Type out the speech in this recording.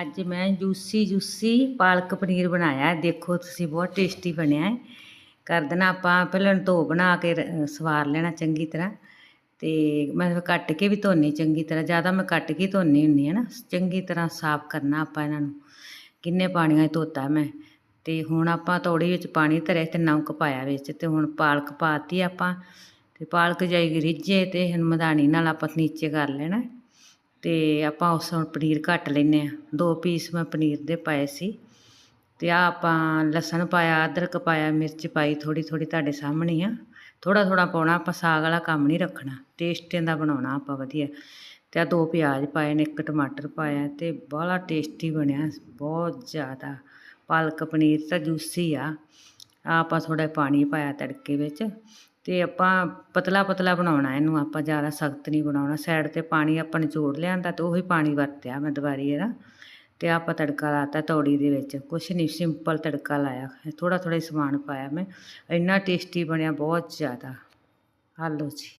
ਅੱਜ ਮੈਂ juicy juicy ਪਾਲਕ ਪਨੀਰ ਬਣਾਇਆ। ਹੈ। ਦੇਖੋ ਤੁਸੀਂ ਬਹੁਤ ਟੇਸਟੀ ਬਣਿਆ ਹੈ। ਕਰ ਦੇਣਾ ਆਪਾਂ ਪਹਿਲਾਂ ਧੋ ਬਣਾ ਕੇ ਰ- ਸਵਾਰ ਲੈਣਾ ਚੰਗੀ ਤਰ੍ਹਾਂ। ਤੇ ਮੈਂ ਫਿਰ ਕੱਟ ਕੇ ਵੀ ਧੋਨੀ ਚੰਗੀ ਤਰ੍ਹਾਂ। ਜ਼ਿਆਦਾ ਮੈਂ ਕੱਟ ਕੇ ਧੋਨੀ ਹੁੰਨੀ ਹੈ ਨਾ। ਚੰਗੀ ਤਰ੍ਹਾਂ ਸਾਫ਼ ਕਰਨਾ ਆਪਾਂ ਇਹਨਾਂ ਨੂੰ। ਕਿੰਨੇ ਪਾਣੀਆਂ 'ਚ ਧੋਤਾ ਮੈਂ। ਤੇ ਹੁਣ ਆਪਾਂ ਤੌੜੀ ਵਿੱਚ ਪਾਣੀ ਧਰਿਆ ਤੇ ਨਮਕ ਪਾਇਆ ਵਿੱਚ। ਤੇ ਹੁਣ ਪਾਲਕ ਪਾਤੀ ਆਪਾਂ। ਤੇ ਪਾਲਕ ਜਾਈ ਰਿੱਝੇ ਤੇ ਹੁਣ ਮਧਾਣੀ ਨਾਲ ਆਪਾਂ ਨੀਚੇ ਕਰ ਲੈਣਾ। ਅਤੇ ਆਪਾਂ ਉਸ ਹੁਣ ਪਨੀਰ ਕੱਟ ਲੈਂਦੇ ਹਾਂ। ਦੋ ਪੀਸ ਮੈਂ ਪਨੀਰ ਦੇ ਪਾਏ ਸੀ ਅਤੇ ਆਹ ਆਪਾਂ ਲਸਣ ਪਾਇਆ, ਅਦਰਕ ਪਾਇਆ, ਮਿਰਚ ਪਾਈ ਥੋੜ੍ਹੀ ਥੋੜ੍ਹੀ ਤੁਹਾਡੇ ਸਾਹਮਣੇ ਆ। ਥੋੜ੍ਹਾ ਥੋੜ੍ਹਾ ਪਾਉਣਾ, ਆਪਾਂ ਸਾਗ ਵਾਲਾ ਕੰਮ ਨਹੀਂ ਰੱਖਣਾ। ਟੇਸਟਾਂ ਦਾ ਬਣਾਉਣਾ ਆਪਾਂ ਵਧੀਆ। ਅਤੇ ਆਹ ਦੋ ਪਿਆਜ਼ ਪਾਏ ਨੇ, ਇੱਕ ਟਮਾਟਰ ਪਾਇਆ ਅਤੇ ਬੜਾ ਟੇਸਟੀ ਬਣਿਆ, ਬਹੁਤ ਜ਼ਿਆਦਾ। ਪਾਲਕ ਪਨੀਰ ਤਾਂ ਜੂਸੀ ਆ। ਆਹ ਆਪਾਂ ਥੋੜਾ ਪਾਣੀ ਪਾਇਆ ਤੜਕੇ ਵਿੱਚ। ਅਤੇ ਆਪਾਂ ਪਤਲਾ ਪਤਲਾ ਬਣਾਉਣਾ ਇਹਨੂੰ, ਆਪਾਂ ਜ਼ਿਆਦਾ ਸਖਤ ਨਹੀਂ ਬਣਾਉਣਾ। ਸਾਈਡ ਤੇ ਪਾਣੀ ਆਪਾਂ ਨਿਚੋੜ ਲਿਆਂਦਾ ਅਤੇ ਉਹੀ ਪਾਣੀ ਵਰਤਿਆ ਮੈਂ ਦੁਬਾਰੀ ਇਹਦਾ ਅਤੇ ਆਪਾਂ ਤੜਕਾ ਲਾਤਾ ਤੌੜੀ ਦੇ ਵਿੱਚ। ਕੁਛ ਨਹੀਂ ਸਿੰਪਲ ਤੜਕਾ ਲਾਇਆ। ਥੋੜ੍ਹਾ ਥੋੜ੍ਹਾ ਥੋੜਾ ਸਮਾਨ ਪਾਇਆ ਮੈਂ। ਇੰਨਾ ਟੇਸਟੀ ਬਣਿਆ ਬਹੁਤ ਜ਼ਿਆਦਾ। ਆ ਲਓ ਜੀ।